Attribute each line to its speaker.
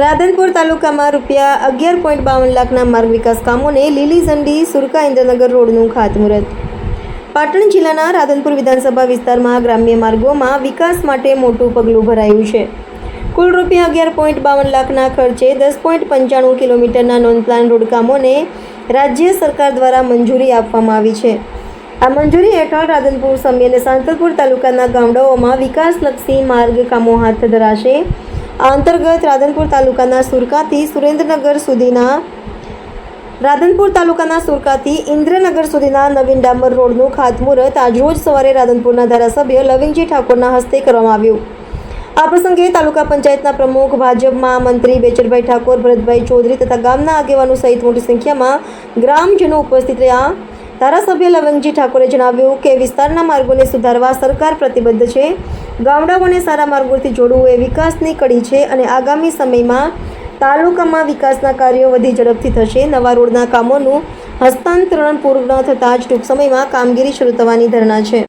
Speaker 1: રાધનપુર તાલુકામાં રૂપિયા અગિયાર પોઈન્ટ બાવન લાખના માર્ગ વિકાસ કામોને લીલી ઝંડી સુરકા ઇન્દ્રનગર રોડનું ખાતમુહૂર્ત. પાટણ જિલ્લાના રાધનપુર વિધાનસભા વિસ્તારમાં ગ્રામ્ય માર્ગોમાં વિકાસ માટે મોટું પગલું ભરાયું છે. કુલ રૂપિયા અગિયાર પોઈન્ટ બાવન લાખના ખર્ચે દસ પોઈન્ટ પંચાણું કિલોમીટરના નોન પ્લાન રોડ કામોને રાજ્ય સરકાર દ્વારા મંજૂરી આપવામાં આવી છે. આ મંજૂરી હેઠળ રાધનપુર, સમી અને સાંતલપુર તાલુકાના ગામડાઓમાં વિકાસલક્ષી માર્ગ કામો હાથ ધરાશે. આ અંતર્ગત રાધનપુર તાલુકાના સુરકાથી સુરેન્દ્રનગર સુધીના રાધનપુર તાલુકાના સુરકાથી ઇન્દ્રનગર સુધીના નવીન ડામર રોડનું ખાતમુહૂર્ત આજરોજ સવારે રાધનપુરના ધારાસભ્ય લવિંગજી ઠાકોરના હસ્તે કરવામાં આવ્યું. આ પ્રસંગે તાલુકા પંચાયતના પ્રમુખ, ભાજપમાં મંત્રી બેચરભાઈ ઠાકોર, ભરતભાઈ ચૌધરી તથા ગામના આગેવાનો સહિત મોટી સંખ્યામાં ગ્રામજનો ઉપસ્થિત રહ્યા. ધારાસભ્ય લવંગજી ઠાકોરે જણાવ્યું કે વિસ્તારના માર્ગોને સુધારવા સરકાર પ્રતિબદ્ધ છે. ગામડાઓને સારા માર્ગોથી જોડવું એ વિકાસની કડી છે અને આગામી સમયમાં તાલુકામાં વિકાસના કાર્યો વધી ઝડપથી થશે. નવા રોડના કામોનું હસ્તાંતરણ પૂર્ણ થતાં જ ટૂંક સમયમાં કામગીરી શરૂ થવાની ધારણા છે.